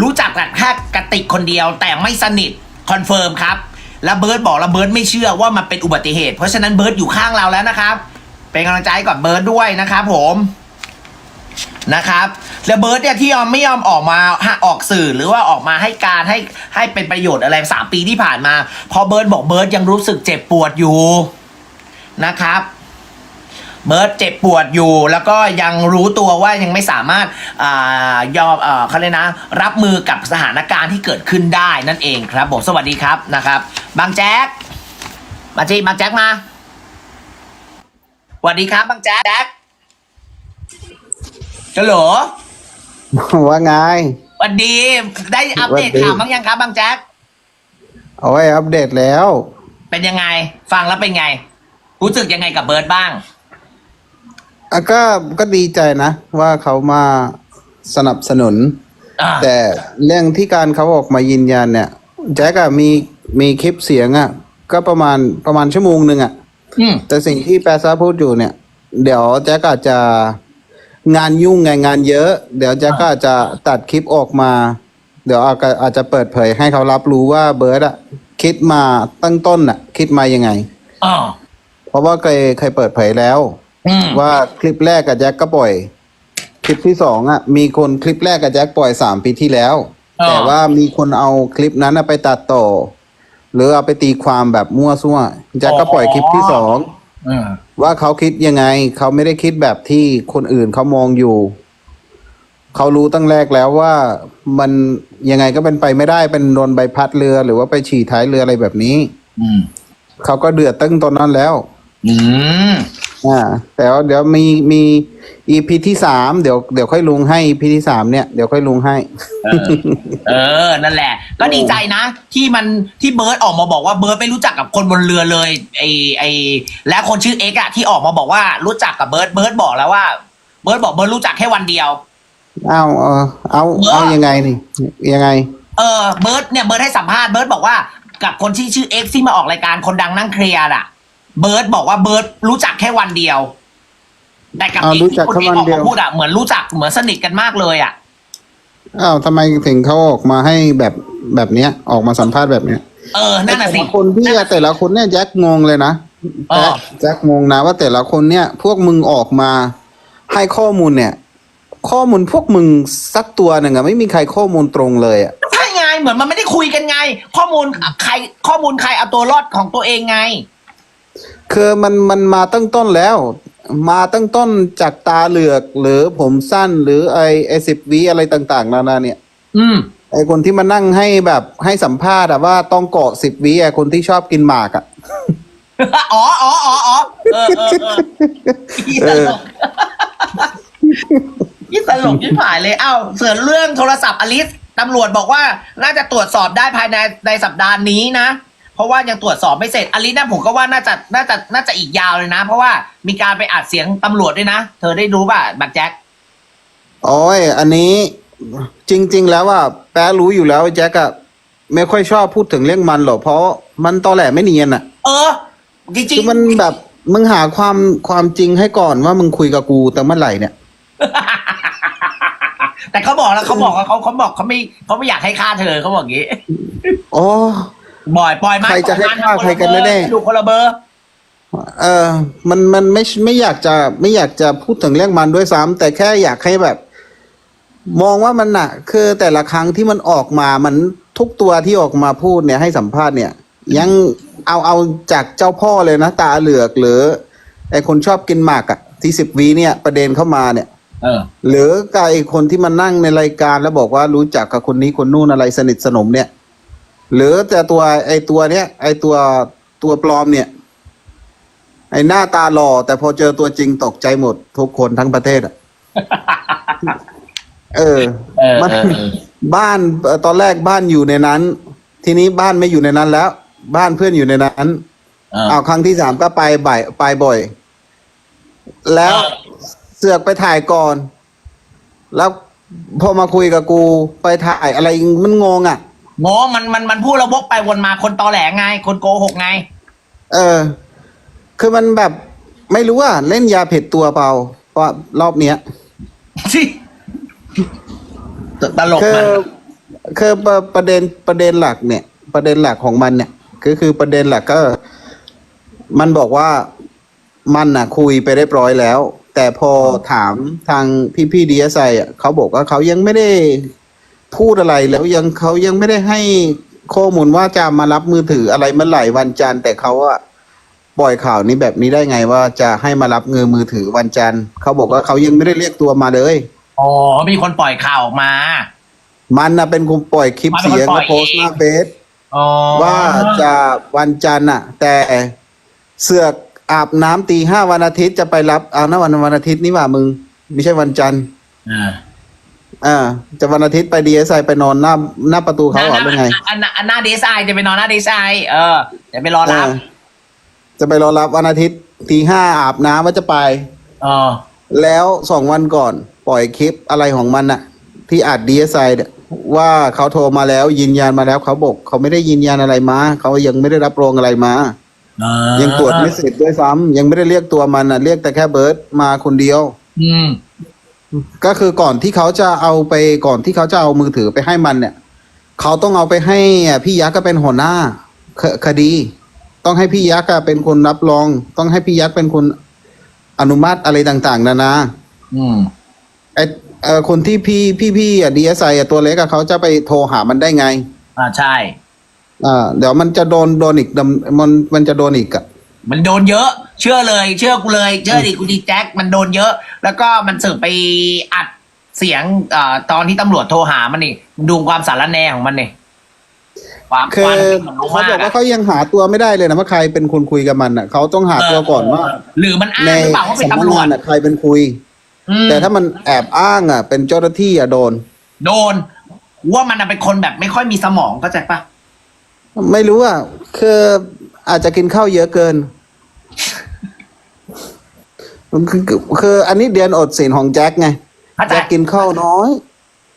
รู้จักแต่แค่กระติกคนเดียวแต่ไม่สนิทคอนเฟิร์มครับ แล้วเบิร์ดบอกแล้วเบิร์ดไม่เชื่อว่ามันเป็นอุบัติเหตุ เพราะฉะนั้นเบิร์ดอยู่ข้างเราแล้วนะครับ เป็นกำลังใจกับเบิร์ดด้วยนะครับผมนะครับแล้วเบิร์ดเนี่ยที่ยอมไม่ยอมออกมาฮะออกสื่อหรือว่าออกมาให้การให้ให้เป็นประโยชน์อะไรสามปีที่ผ่านมา พอเบิร์ดบอกเบิร์ดยังรู้สึกเจ็บปวดอยู่นะครับ เบิร์ตเจ็บปวดอยู่ แล้วก็ยังรู้ตัวว่ายังไม่สามารถอายอมเอ่อเขาเลยกนะ รับมือกับสถานการณ์ที่เกิดขึ้นได้นั่นเองครับผมสวัสดีครับนะครับ บางแจ๊กมาจีบางแจ๊กมาสวัสดีครับบางแจ๊กแจ๊กจะเหรอว่าไงสวัสดีได้อัปเดตสวัสดีข่าวบ้างยังครับบางแจ๊กเอาไว้อัปเดตแล้ว เป็นยังไง ฟังแล้วเป็นไง รู้สึกยังไงกับเบิร์ดบ้าง อะก็ก็ดีใจนะ ว่าเขามาสนับสนุน อ่าแต่เรื่องที่การเขาออกมายืนยันเนี่ยแจ็คอะมีมีคลิปเสียงอะก็ประมาณประมาณชั่วโมงหนึ่งอะอืมแต่สิ่งที่แปรซาพูดอยู่เนี่ย เดี๋ยวแจ็คอาจจะงานยุ่งไงงานเยอะ เดี๋ยวแจ็คก็อาจจะตัดคลิปออกมา เดี๋ยวอาจจะอาจจะเปิดเผยให้เขารับรู้ว่าเบิร์ดอะคิดมาตั้งต้นอะคิดมายังไงอ๋อเพราะว่าเคยเคยเปิดเผยแล้ว อืมว่าคลิปแรกกับแจ็คก็ปล่อย คลิปที่สองอะ มีคนคลิปแรกกับแจ็คปล่อยสามปีที่แล้วอ๋อแต่ว่ามีคนเอาคลิปนั้นน่ะไปตัดต่อ หรือเอาไปตีความแบบมั่วซั่วแจ็คก็ปล่อยคลิปที่สองอืมว่าเขาคิดยังไง เขาไม่ได้คิดแบบที่คนอื่นเขามองอยู่ เขารู้ตั้งแรกแล้วว่ามันยังไงก็เป็นไปไม่ได้เป็นโดนใบพัดเรือ หรือว่าไปฉี่ท้ายเรืออะไรแบบนี้ อืม เขาก็เดือดตั้งตอนนั้นแล้ว อืม อ่าแต่ว่าเดี๋ยวมีมี EP ที่สามเดี๋ยวเดี๋ยวค่อยลงให้ EP ที่สามเนี่ยเดี๋ยวค่อยลงให้ เออ เออ นั่นแหละ ก็ดีใจนะ ที่มันที่เบิร์ดออกมาบอกว่าเบิร์ดไม่รู้จักกับคนบนเรือเลยไอไอและคนชื่อเอ็กอะที่ออกมาบอกว่ารู้จักกับเบิร์ดเบิร์ดบอกแล้วว่าเบิร์ดบอกเบิร์ดรู้จักแค่วันเดียว เอาเออเอาเอายังไงนี่ยังไง เออเบิร์ดเนี่ยเบิร์ดให้สัมภาษณ์เบิร์ดบอกว่ากับคนที่ชื่อเอ็กที่มาออกรายการคนดังนั่งเคลียร์อะ เบิร์ดบอกว่าเบิร์ดรู้จักแค่วันเดียว แต่กับอ้าวเอ็กรู้ที่จักคนแค่เอ็กวันออกเดียว มาพูดอะเหมือนรู้จักเหมือนสนิทกันมากเลยอะอ้าวทำไมถึงเขาออกมาให้แบบแบบเนี้ย ออกมาสัมภาษณ์แบบเนี้ยเออนั่นน่ะสิแต่ละคนที่แต่ละคนเนี่ยแจ็คงงเลยนะอ๋อแจ็คแจ็คงงนะว่าแต่ละคนเนี่ย พวกมึงออกมาให้ข้อมูลเนี่ย ข้อมูลพวกมึงสักตัวหนึ่งอะไม่มีใครข้อมูลตรงเลยอะใช่ไงเหมือนมันไม่ได้คุยกันไง ข้อมูลใครข้อมูลใครเอาตัวรอดของตัวเองไง คือมันมันมาตั้งต้นแล้ว มาตั้งต้นจากตาเหลือกหรือผมสั้นหรือไอไอสิบวิอะไรต่างๆนานาเนี่ย อืมไอคนที่มานั่งให้แบบให้สัมภาษณ์อะว่าต้องเกาะสิบวิไอคนที่ชอบกินหมากอะอ๋ออ๋ออ๋ออ๋อเออเออเออยี่ตลกยี่ตลกยี่ผายเลยเอ้าเสือเรื่องโทรศัพท์อลิสตำรวจบอกว่าน่าจะตรวจสอบได้ภายในในสัปดาห์นี้นะ เพราะว่ายังตรวจสอบไม่เสร็จอลิสนะผมก็ว่าน่าจะน่าจะน่าจะอีกยาวเลยนะ เพราะว่ามีการไปอัดเสียงตำรวจด้วยนะ เธอได้รู้ป่ะบักแจ็คโอ้ยอันนี้จริง ๆ แล้วว่าแป๊ะรู้อยู่แล้วไอ้แจ็คอะไม่ค่อยชอบพูดถึงเรื่องมันหรอกเพราะมันตอแหลไม่เนียนอะเออ จริงคือมันแบบมึงหาความความจริงให้ก่อนว่ามึงคุยกับกูแต่เมื่อไหร่เนี่ยๆแต่เขาบอกแล้วเขาบอกว่าเขาเขาบอกเขาไม่เขาไม่อยากให้ฆ่าเธอเขาบอกอย่างนี้โอ้ บ่อยปล่อยมาใครจะให้ฆ่าใครกันแน่ๆ ดูคนละเบอร์ เออ มันมันไม่ไม่อยากจะไม่อยากจะพูดถึงเรื่องมันด้วยซ้ำแต่แค่อยากให้แบบ มองว่ามันน่ะคือแต่ละครั้งที่มันออกมามันทุกตัวที่ออกมาพูดเนี่ยให้สัมภาษณ์เนี่ย ยังเอาเอาจากเจ้าพ่อเลยนะ ตาเหลือกหรือไอคนชอบกินหมากอะที่สิบวีเนี่ย ประเด็นเข้ามาเนี่ย เออ หรือกับไอคนที่มานั่งในรายการแล้วบอกว่ารู้จักกับคนนี้คนนู่นอะไรสนิทสนมเนี่ย หรือแต่ตัวไอตัวเนี้ยไอตัวตัวปลอมเนี่ย ไอหน้าตาหล่อแต่พอเจอตัวจริงตกใจหมด ทุกคนทั้งประเทศอะเออเออมันเออเออบ้านเอ่อตอนแรกบ้านอยู่ในนั้น ทีนี้บ้านไม่อยู่ในนั้นแล้ว บ้านเพื่อนอยู่ในนั้นเออเอาครั้งที่สามก็ไปบ่ายไปบ่อย แล้วเออเสือกไปถ่ายก่อน แล้วพอมาคุยกับกูไปถ่ายอะไรมันงงอะ โง่มันมันมันพูดแล้ววกไปวนมาคนตอแหลไง คนโกหกไง เออ คือมันแบบไม่รู้ว่าเล่นยาเผ็ดตัวเปล่าเพราะรอบเนี้ยที่ตลกคือมันคือประประเด็นประเด็นหลักเนี่ย ประเด็นหลักของมันเนี่ยก็คือประเด็นหลักก็ มันบอกว่ามันน่ะ คุยไปเรียบร้อยแล้ว แต่พอถามทางพี่พี่ดีเอสไอะเขาบอกว่าเขายังไม่ได้ พูดอะไรแล้วยังเขายังไม่ได้ให้ข้อมูลว่าจะมารับมือถืออะไรเมื่อไหร่วันจันทร์แต่เขาอะปล่อยข่าวนี้แบบนี้ได้ไงว่าจะให้มารับเงินมือถือวันจันทร์เขาบอกว่าเขายังไม่ได้เรียกตัวมาเลย อ๋อมีคนปล่อยข่าวออกมา มันนะเป็นคนปล่อยคลิปมันเป็นเสียงคนปล่แล้อวยโพสต์หน้าเฟซอ๋อว่าจะวันจันทร์น่ะ แต่เสือกอาบน้ำตีห้าวันอาทิตย์จะไปรับเอานะวันวันอาทิตย์นี่หว่ามึง ไม่ใช่วันจันทร์อ่า อ่าจะวันอาทิตย์ไปดีเอสไอไปนอนหน้าหน้าประตูเขาเหรอหรือไงอันหน้าอันหน้าดีไซน์จะไปนอนหน้าดีไซน์เออจะไปรอรับเออจะไปรอรับวันอาทิตย์ตีห้าอาบน้ำว่าจะไปเออแล้วสองวันก่อน ปล่อยคลิปอะไรของมันน่ะที่อัดดีเอสไอว่าเขาโทรมาแล้วยืนยันมาแล้วเขาบอกเขาไม่ได้ยืนยันอะไรมาเขายังไม่ได้รับรองอะไรมาเออยังตรวจไม่เสร็จด้วยซ้ำยังไม่ได้เรียกตัวมันน่ะ เรียกแต่แค่เบิร์ดมาคนเดียว อืม ก็คือก่อนที่เขาจะเอาไปก่อนที่เขาจะเอามือถือไปให้มันเนี่ย เขาต้องเอาไปให้อะพี่ยักษ์ก็เป็นหัวหน้าคคดี ต้องให้พี่ยักษ์อะเป็นคนรับรอง ต้องให้พี่ยักษ์เป็นคนอนุมัติอะไรต่าง ๆ นานาอืมไอเอ่อคนที่พี่พี่พี่อะดีเอสไอตัวเล็กอะเขาจะไปโทรหามันได้ไง อ่าใช่ อ่า เดี๋ยวมันจะโดนโดนอีกดำมันมันจะโดนอีกอะ มันโดนเยอะ เชื่อเลย เชื่อกูเลย เชื่อดิกูดีแจ็ค มันโดนเยอะ แล้วก็มันสืบไปอัดเสียงเอ่อตอนที่ตำรวจโทรหามันนี่ดูความสารแหนของมันนี่ความคือความรู้เขามากบอกว่าอะเขายังหาตัวไม่ได้เลยนะว่าใครเป็นคนคุยกับมันอะเขาต้องหาตัวก่อนว่า หรือมันอ้าในงหรือเปล่าว่าเป็นสำนักตำรวจงานอะใครเป็นคุยอืมแต่ถ้ามันแอบอ้างอะ เป็นเจ้าหน้าที่อะโดน โดน ว่ามันน่ะเป็นคนแบบไม่ค่อยมีสมองเข้าใจปะไม่รู้อะคือ อาจจะกินข้าวเยอะเกินคือคือคืออันนี้เดือนอดศีลของแจ็คไงเข้าใจแจ็คกินข้าวน้อย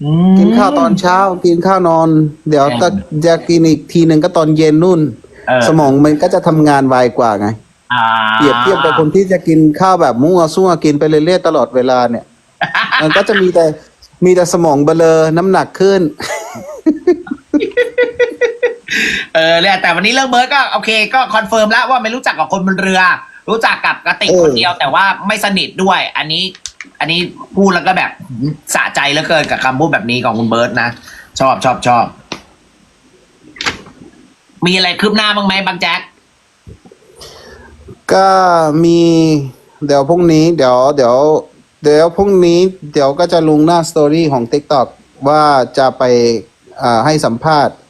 อืมกินข้าวตอนเช้า กินข้าวนอน เดี๋ยวก็จะกินอีกทีหนึ่งก็ตอนเย็นนู่นเออสมองมันก็จะทำงานไวกว่าไงอ่าเปรียบเทียบกับคนที่จะกินข้าวแบบมั่วซั่วกินไปเรื่อยๆตลอดเวลาเนี่ย มันก็จะมีแต่มีแต่สมองเบลอน้ำหนักขึ้น เออเลยแต่วันนี้เรื่องเบิร์ดก็โอเค ก็คอนเฟิร์มแล้วว่าไม่รู้จักกับคนบนเรือ รู้จักกับกระติกเออคนเดียวแต่ว่าไม่สนิทด้วย อันนี้ อันนี้พูดแล้วก็แบบสะใจเหลือเกินกับคำพูดแบบนี้ของคุณเบิร์ตนะชอบชอบชอบมีอะไรคืบหน้าบ้างไหมบางแจ็คก็มีเดี๋ยวพรุ่งนี้เดี๋ยวเดี๋ยวเดี๋ยวพรุ่งนี้เดี๋ยวก็จะลงหน้าสตอรี่ของ TikTok ว่าจะไปอ่าให้สัมภาษณ์อ่า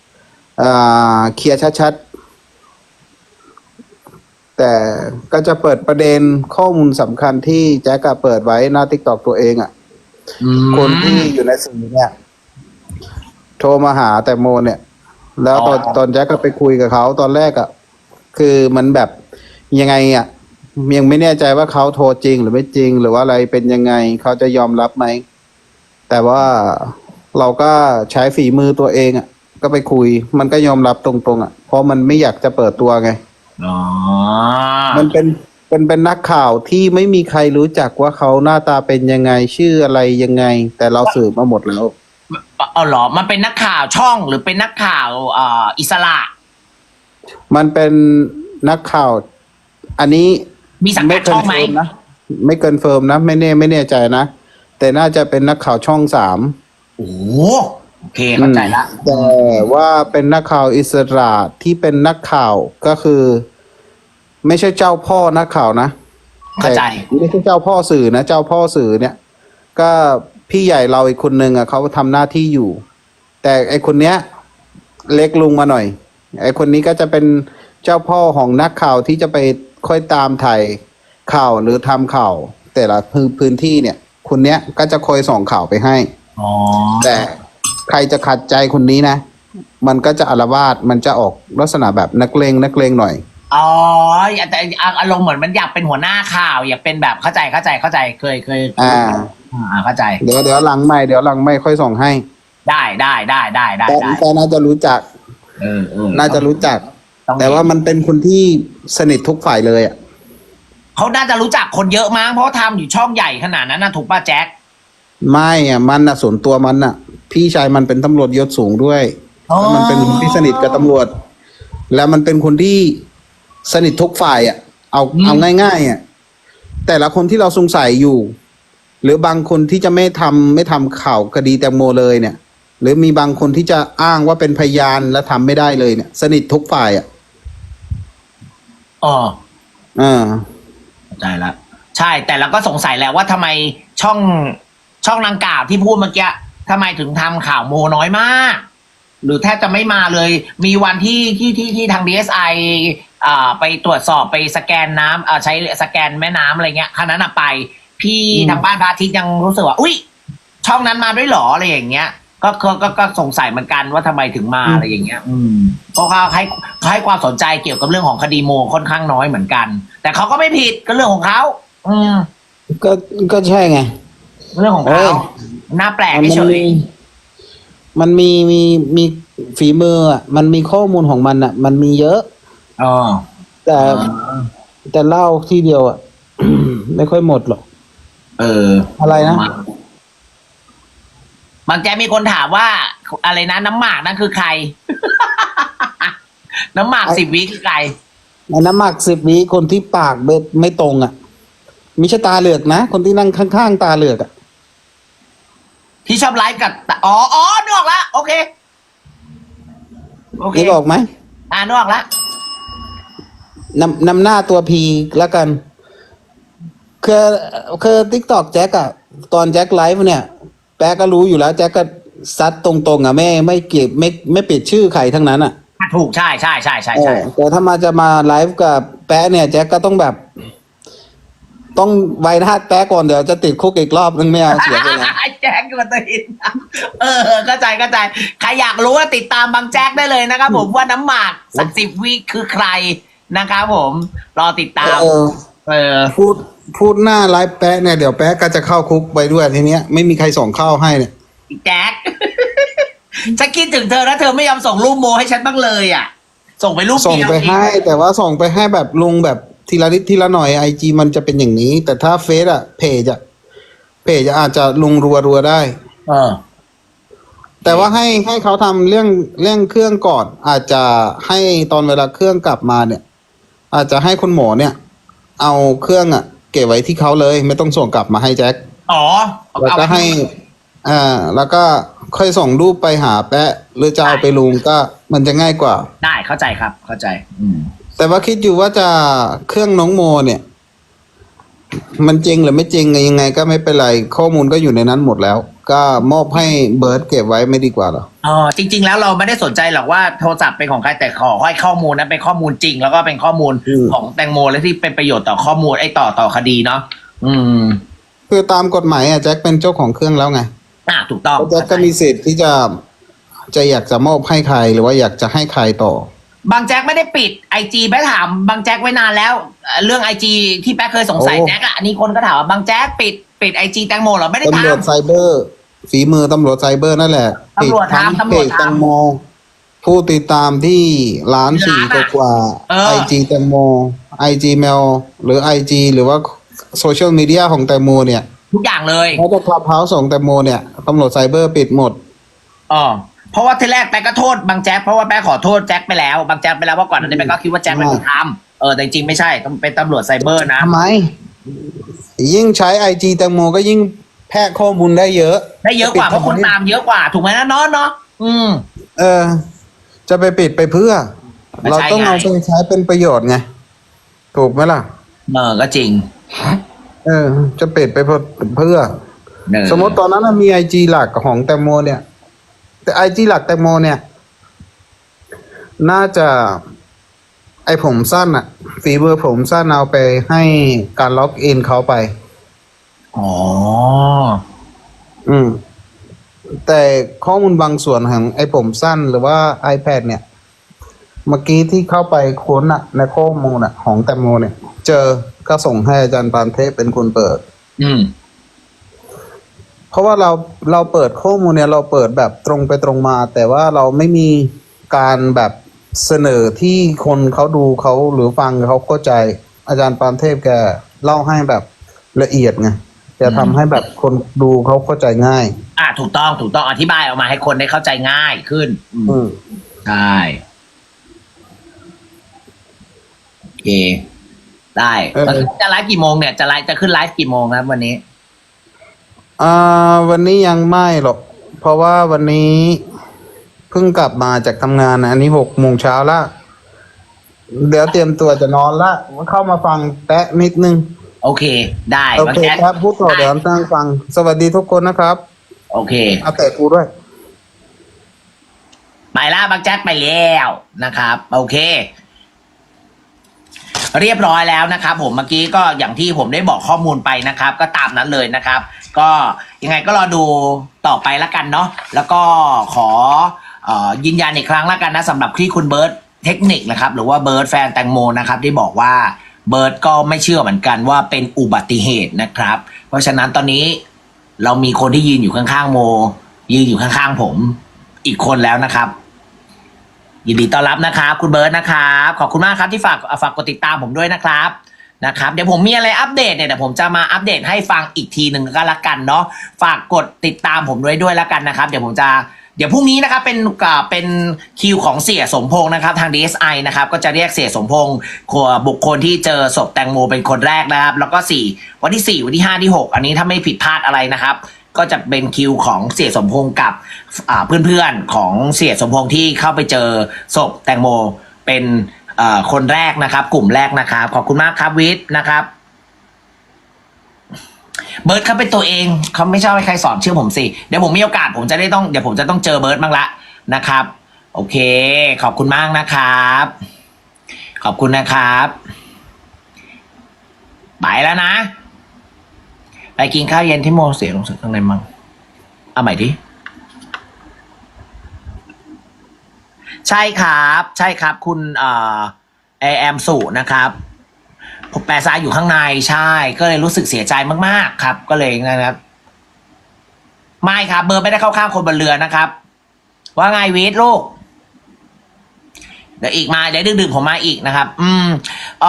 เคลียร์ชัดๆ แต่ก็จะเปิดประเด็นข้อมูลสำคัญที่แจ็คอะเปิดไว้หน้า TikTok ตัวเองอะคนที่อยู่ในสื่อเนี่ย โทรมาหาแต่โมเนี่ย แล้วตอนอ๋อตอนแจ็คก็ไปคุยกับเขาตอนแรกอะ่ะ คือมันแบบยังไงอะ่ะยังไม่แน่ใจว่าเขาโทรจริงหรือไม่จริง หรือว่าอะไรเป็นยังไงเขาจะยอมรับไหม แต่ว่าเราก็ใช้ฝีมือตัวเองอะ่ะ ก็ไปคุย มันก็ยอมรับตรงๆอะ่ะ เพราะมันไม่อยากจะเปิดตัวไง อ๋อ มันเป็นเป็นเป็นนักข่าวที่ไม่มีใครรู้จักว่าเขาหน้าตาเป็นยังไงชื่ออะไรยังไง แต่เราสืบมาหมดแล้ว เอาเหรอ มันเป็นนักข่าวช่องหรือเป็นนักข่าวเอ่ออิสระ มันเป็นนักข่าว อันนี้มีสังกัดช่องไหมเฟิร์นะไม่เกินเฟิร์มนะ ไม่แน่ไม่แน่ใจนะ แต่น่าจะเป็นนักข่าวช่องสามโอ้โห โอเคเข้าใจละแต่ว่าเป็นนักข่าวอิสระที่เป็นนักข่าวก็คือ ไม่ใช่เจ้าพ่อนักข่าวนะเข้าใจแต่ไม่ใช่เจ้าพ่อสื่อนะเจ้าพ่อสื่อเนี่ย ก็พี่ใหญ่เราอีกคนนึงอะเขาทำหน้าที่อยู่ แต่ไอคนเนี้ย เล็กลุงมาหน่อย ไอคนนี้ก็จะเป็นเจ้าพ่อของนักข่าวที่จะไปค่อยตามถ่ายข่าวหรือทำข่าวแต่ละพื้นพื้นที่เนี่ย คนเนี้ยก็จะคอยส่องข่าวไปให้อ๋อแต่ ใครจะขัดใจคนนี้นะ มันก็จะอารวาสมันจะออกลักษณะแบบนักเลงนักเลงหน่อย อ๋อแต่อารมณ์เหมือนมันอยากเป็นหัวหน้าข่าว อยากเป็นแบบเข้าใจเข้าใจเข้าใจเคยเคยอ่า อ่าเข้าใจ เดี๋ยวเดี๋ยวหลังไม่เดี๋ยวหลังไม่ค่อยส่งให้ได้ได้ได้ได้ได้แต่ได้แต่น่าจะรู้จัก เออเออน่าจะรู้จัก องแต่ว่ามันเป็นคนที่สนิททุกฝ่ายเลยอะ เขาน่าจะรู้จักคนเยอะมั้งเพราะทำอยู่ช่องใหญ่ขนาดนั้นนะถูกป่ะแจ็ค ไม่อะมันอะส่วนตัวมันอะ พี่ชายมันเป็นตำรวจยศสูงด้วยอ๋อแล้วมันเป็นคนที่สนิทกับตำรวจ แล้วมันเป็นคนที่สนิททุกฝ่ายอะ เอาเอาง่ายๆอะแต่ละคนที่เราสงสัยอยู่ หรือบางคนที่จะไม่ทำไม่ทำข่าวคดีแตงโมเลยเนี่ย หรือมีบางคนที่จะอ้างว่าเป็นพยานและทำไม่ได้เลยเนี่ย สนิททุกฝ่ายอะอ๋ออ่าเข้าใจละใช่แต่เราก็สงสัยแหล้วว่าทำไมช่อง ช่องนางกล่าวที่พูดเมื่อกี้ทำไมถึงทำข่าวโมน้อยมาก หรือแทบจะไม่มาเลย มีวันที่ที่ที่ที่ทาง DSI อ่าไปตรวจสอบไปสแกนน้ำอ่าใช้สแกนแม่น้ำอะไรเงี้ยครั้งนั้นอะไป พี่อืม ทางบ้านพระอาทิตย์ยังรู้สึกว่า อุ้ยช่องนั้นมาด้วยเหรออะไรอย่างเงี้ย ก็ก็ก็ก็สงสัยเหมือนกันว่าทำไมถึงมาอะไรอย่างเงี้ย อืมเพราเขาให้เขาให้ความสนใจเกี่ยวกับเรื่องของคดีโมค่อนข้างน้อยเหมือนกัน แต่เขาก็ไม่ผิดก็เรื่องของเขาอืม ก็ก็ใช่ไง เรื่องของเอ้เขายหน้าแปลกมันเฉยมีมันมีมีมีฝีมืออะมันมีข้อมูลของมันอะ มันมีเยอะๆอ๋อแต่แต่เล่าที่เดียวอะ ไม่ค่อยหมดหรอก เออ อะไรนะ บางแจมีคนถามว่า อะไรนะ น้ำหมากนั่นคือใคร น้ำหมากสิบวิคือใคร ในน้ำหมักสิบวิคนที่ปากเบ็ดไม่ตรงอะมิใช่ตาเหลือกนะ คนที่นั่งข้างๆตาเหลือกอะ ที่ชอบไลฟ์กับตาอ๋ออ๋อนึกออกละโอเค โอเคนี่บอกไหมอ่านึกออกละนำนำหน้าตัวพีแล้วกัน คือคือทิกตอกแจ็คอะตอนแจ็คไลฟ์เนี่ย แป๊กก็รู้อยู่แล้ว แจ็คก็ซัดตรงๆอะไม่ไม่เก็บไม่ไม่ปิดชื่อใครทั้งนั้นอะถูกใช่ใช่ใช่ใช่เอใช่อแต่ถ้ามาจะมาไลฟ์กับแป๊ะเนี่ยแจ็คก็ต้องแบบ ต้องไวนาดแป๊ะก่อนเดี๋ยวจะติดคุกอีกรอบนึงไม่เอาเสียไปแล้วไอ้แจ็ คกับตัวอินเออเข้าใจเข้าใจใครอยากรู้ว่าติดตามบางแจ็คได้เลยนะครับผมว่าน้ำหมากสักสิบวิคือใครนะครับผม รอติดตาม เออ เออ พูดพูดหน้าไลฟ์แป๊ะเนี่ยเดี๋ยวแป๊ะก็จะเข้าคุกไปด้วยทีเนี้ยไม่มีใครส่งเข้าให้เนี่ยอีแจ็คฉันคิดถึงเธอแล้วเธอไม่ยอมส่งรูปโมให้ฉันบ้างเลยอะ ส่งไปรูปส่งเดียวไปเองให้ แต่ว่าส่งไปให้แบบลงแบบทีละนิดทีละหน่อยไอจีมันจะเป็นอย่างนี้ แต่ถ้าเฟซอะเพจอะ เพจอาจจะลงรัวรัวๆได้เออแต่ว่าให้ให้เขาทำเรื่องเรื่องเครื่องก่อน อาจจะให้ตอนเวลาเครื่องกลับมาเนี่ย อาจจะให้คุณหมอเนี่ย เอาเครื่องอะเก็บไว้ที่เขาเลย ไม่ต้องส่งกลับมาให้แจ็คอ๋อแล้วเอาก็ไปให้อ่าแล้วก็ค่อยส่งรูปไปหาแปะ หรือจะเอาไปลุงก็มันจะง่ายกว่า ได้เข้าใจครับ เข้าใจ อืม แต่ว่าคิดอยู่ว่าจะเครื่องน้องโมเนี่ย มันจริงหรือไม่จริงยังไง ก็ไม่เป็นไรข้อมูลก็อยู่ในนั้นหมดแล้ว ก็มอบให้เบิร์ดเก็บไว้ไม่ดีกว่าเหรออ๋อจริง ๆ แล้วเราไม่ได้สนใจหรอกว่าโทรศัพท์เป็นของใครแต่ขอให้ข้อมูลนั้นเป็นข้อมูลจริง แล้วก็เป็นข้อมูลอืมของแตงโมและที่เป็นประโยชน์ต่อข้อมูลไอ้ต่อต่อคดีเนาะอืม คือตามกฎหมายอะแจ็คเป็นเจ้าของเครื่องแล้วไงอ่าถูกต้องแจ็คก็มีสิทธิ์ที่จะจะอยากจะมอบให้ใครหรือว่าอยากจะให้ใครต่อ บางแจ็คไม่ได้ปิดไอจีแป๊ะถามบางแจ็คไว้นานแล้วเอ่อเรื่องไอจีที่แป๊ะเคยสงสัยโอ้ แจ็คอะอันนี้คนก็ถามว่าบางแจ็คปิดปิดไอจีแตงโมเหรอไม่ได้ตำรวจทำไซเบอร์ฝีมือตำรวจไซเบอร์นั่นแหละตำรวจทั้งทำตำเพรวจจทำแตงโม ผู้ติดตามที่ล้านสี่ล้านกอะว่าเออไอจีแตงโมไอจีเมลหรือไอจีหรือว่าโซเชียลมีเดียของแตงโมเนี่ยทุกอย่างเลยแล้วก็คลับเฮาส์ของแตงโมเนี่ยตำรวจไซเบอร์ปิดหมด อ๋อ เพราะว่าทีแรกแป๊ะก็โทษบางแจ็คเพราะว่าแป๊ะขอโทษแจ็คไปแล้วบางแจ็คไปแล้วเพราะก่อนหน้านี้แป๊ะก็คิดว่าแจ็คเป็นคนทำเออแต่จริงๆไม่ใช่ต้องเป็นตำรวจไซเบอร์นะ ทำไม ยิ่งใช้ไอจีแตงโมก็ยิ่งแพร่ข้อมูลได้เยอะได้เยอะกว่าเพราะคนตามเยอะกว่าถูกไหมนะเนาะเนาะอืม เออ จะไปปิดไปเพื่อ ไม่เราใช่ต้องไงเอาไปใช้เป็นประโยชน์ไง ถูกไหมล่ะ เออก็จริงเออ จะปิดไปเพื่อเพื่อเออสมมติตอนนั้นนะมีไอจีหลักของแตงโมเนี่ย แต่ไอจีหลักแตงโมเนี่ย น่าจะไอผมสั้นอะฝีมือผมสั้นเอาไปให้การล็อกอินเขาไป อ๋อ อืม แต่ข้อมูลบางส่วนของไอผมสั้นหรือว่า iPad เนี่ย เมื่อกี้ที่เข้าไปค้นอะในข้อมูลอะของแตงโมเนี่ย เจอก็ส่งให้อาจารย์ปานเทพเป็นคนเปิด อืม เพราะว่าเราเราเปิดข้อมูลเนี่ยเราเปิดแบบตรงไปตรงมา แต่ว่าเราไม่มีการแบบเสนอที่คนเขาดูเขาหรือฟังเขาเข้าใจ อาจารย์ปานเทพแกเล่าให้แบบละเอียดไงจะทำให้แบบคนดูเขาเข้าใจง่าย อ่าถูกต้องถูกต้องอธิบายออกมาให้คนได้เข้าใจง่ายขึ้น อืมอืมใช่โอเคได้เออแล้วจะไลฟ์กี่โมงเนี่ย จะไลฟ์จะขึ้นไลฟ์กี่โมงครับวันนี้ อ่าวันนี้ยังไม่หรอก เพราะว่าวันนี้เพิ่งกลับมาจากทำงานนะอันนี้หกโมงเช้าละ เดี๋ยวเตรียมตัวจะนอนละเข้ามาฟังแตะนิดนึง โอเค ได้โอางเคแจ๊กครับพูดต่อเดี๋ยวนั่งฟัง สวัสดีทุกคนนะครับ โอเค เอาแต่กูด้วย ไปแล้วบางแจ๊กไปแล้วนะครับ โอเคเรียบร้อยแล้วนะครับผมเมื่อกี้ก็อย่างที่ผมได้บอกข้อมูลไปนะครับ ก็ตามนั้นเลยนะครับ ก็ยังไงก็รอดูต่อไปละกันเนาะแล้วก็ขอเออยืนยันอีกครั้งละกันนะสำหรับที่คุณเบิร์ตเทคนิคนะครับหรือว่าเบิร์ตแฟนแตงโมนะครับที่บอกว่าเบิร์ตก็ไม่เชื่อเหมือนกันว่าเป็นอุบัติเหตุนะครับ เพราะฉะนั้นตอนนี้เรามีคนที่ยืนอยู่ข้างๆโม ยืนอยู่ข้างๆผมอีกคนแล้วนะครับยินดีต้อนรับนะครับ คุณเบิร์ตนะครับ ขอบคุณมากครับที่ฝากฝากกดติดตามผมด้วยนะครับ นะครับเดี๋ยวผมมีอะไรอัปเดตเนี่ยเดี๋ยวผมจะมาอัปเดตให้ฟังอีกทีหนึ่งก็แล้วกันเนาะฝากกดติดตามผมด้วยด้วยแล้วกันนะครับ เดี๋ยวผมจะเดี๋ยวพรุ่งนี้นะครับเป็นอ่าเป็นคิวของเสียสมพงษ์นะครับทาง DSI นะครับก็จะเรียกเสียสมพงษ์บุคคลที่เจอศพแตงโมเป็นคนแรกนะครับ แล้วก็สี่วันที่สี่วันที่ห้าที่หกอันนี้ถ้าไม่ผิดพลาดอะไรนะครับ ก็จะเป็นคิวของเสียสมพงษ์กับเพื่อนๆของเสียสมพงษ์ที่เข้าไปเจอศพแตงโมเป็น เอ่อคนแรกนะครับ กลุ่มแรกนะครับ ขอบคุณมากครับวิทย์นะครับ เบิร์ดเขาเป็นตัวเองเขาไม่ชอบให้ใครสอนเชื่อผมสิเดี๋ยวผมมีโอกาสผมจะได้ต้องเดี๋ยวผมจะต้องเจอเบิร์ดบ้างละนะครับ โอเค ขอบคุณมากนะครับ ขอบคุณนะครับไปแล้วนะ ไปกินข้าวเย็นที่โมเสียลงสึกข้างในมั้งเอาใหม่ดิ ใช่ครับ ใช่ครับ คุณเอ่อแอมสุนะครับผมแปรซ้ายอยู่ข้างในใช่ ก็เลยรู้สึกเสียใจมากๆ ครับ ก็เลยนะครับ ไม่ครับ เบอร์ไม่ได้เข้าข้างคนบนเรือนะครับ ว่าไงวีทลูกเดี๋ยวอีกมาเดี๋ยวดึกๆผมมาอีกนะครับ อืมเอ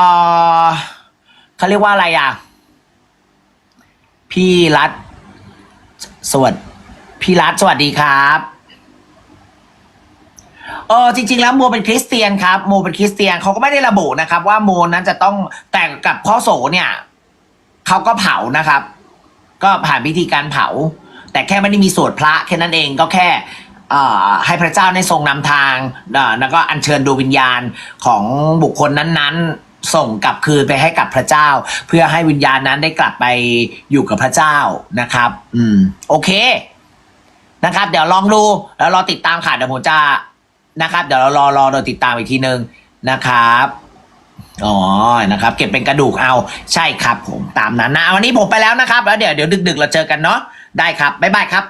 อเขาเรียกว่าอะไรอะ พี่รัฐสวัสดีพี่รัฐสวัสดีครับ เออจริง ๆ แล้วโมเป็นคริสเตียนครับโมเป็นคริสเตียนเขาก็ไม่ได้ระบุนะครับ ว่าโมนั้นจะต้องแต่งกับพ่อโสเนี่ยเขาก็เผานะครับ ก็ผ่านพิธีการเผา แต่แค่ไม่ได้มีสวดพระแค่นั้นเองก็แค่อ่อให้พระเจ้าได้ทรงนำทางเอ่อแล้วก็อัญเชิญดวงวิญญาณของบุคคลนั้นๆ ส่งกลับคืนไปให้กับพระเจ้า เพื่อให้วิญญาณนั้นได้กลับไปอยู่กับพระเจ้านะครับ อืม โอเค นะครับ เดี๋ยวลองดูแล้วรอติดตามค่ะเดี๋ยวผมจะ นะครับ เดี๋ยวเรารอรอราติดตามอีกทีนึงนะครับอ๋อนะครับ เก็บเป็นกระดูกเอาใช่ครับผมตามนั้นนะวันนี้ผมไปแล้วนะครับ แล้วเดี๋ยวเดี๋ยวดึกๆเราเจอกันเนาะได้ครับบ๊ายบายครับ